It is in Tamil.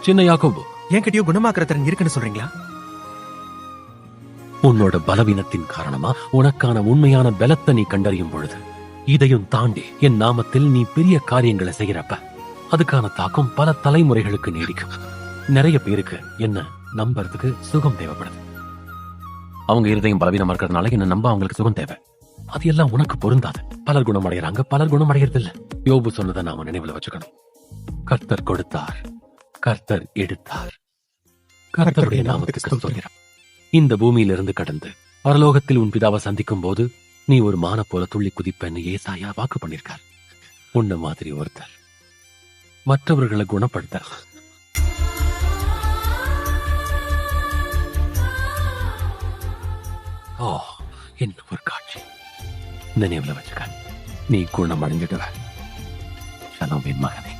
சின்ன யாக்கோபு. என்கிட்டயும் குணமாக்குற திறன் இருக்குன்னு சொல்றீங்களா? உன்னோட பலவீனத்தின் காரணமா உனக்கான உண்மையான பலத்தை நீ கண்டறியும் பொழுது இதையும் தாண்டி என் நாமத்தில் நீ பெரிய காரியங்களை செய்யறப்ப அதுக்கான தாக்கம் பல தலைமுறைகளுக்கு நீடிக்கும். நிறைய பேருக்கு என்ன நம்புறதுக்கு சுகம் தேவைப்படுது. அவங்க இருதயம் பலவீனமா இருக்கிறதுனால என்ன நம்ப அவங்களுக்கு சுகம் தேவை. அது எல்லாம் உனக்கு பொருந்தாது. பலர் குணம் அடைகிறாங்க பலர் குணம் அடைகிறது இல்ல யோபு சொன்னதை நாம நினைவுல வச்சுக்கணும். கர்த்தர் கொடுத்தார். கர்த்தர் எடுத்தார். கர்த்தருடைய நாமத்துக்கு ஸ்தோத்திரம். இந்த பூமியிலிருந்து கடந்து பரலோகத்தில் உன் பிதாவை சந்திக்கும் போது நீ ஒரு மான போல துள்ளி குதிப்பேன்னு ஏசாயா வாக்கு பண்ணிருக்கார் உன்ன மாதிரி ஒருத்தர். மற்றவர்களை குணப்படுத்த. ஓ என்ன ஒரு காட்சி. நினைவுல வச்சுக்க. நீ குணம் அடைஞ்சிடுவ சலம் என் மகனே.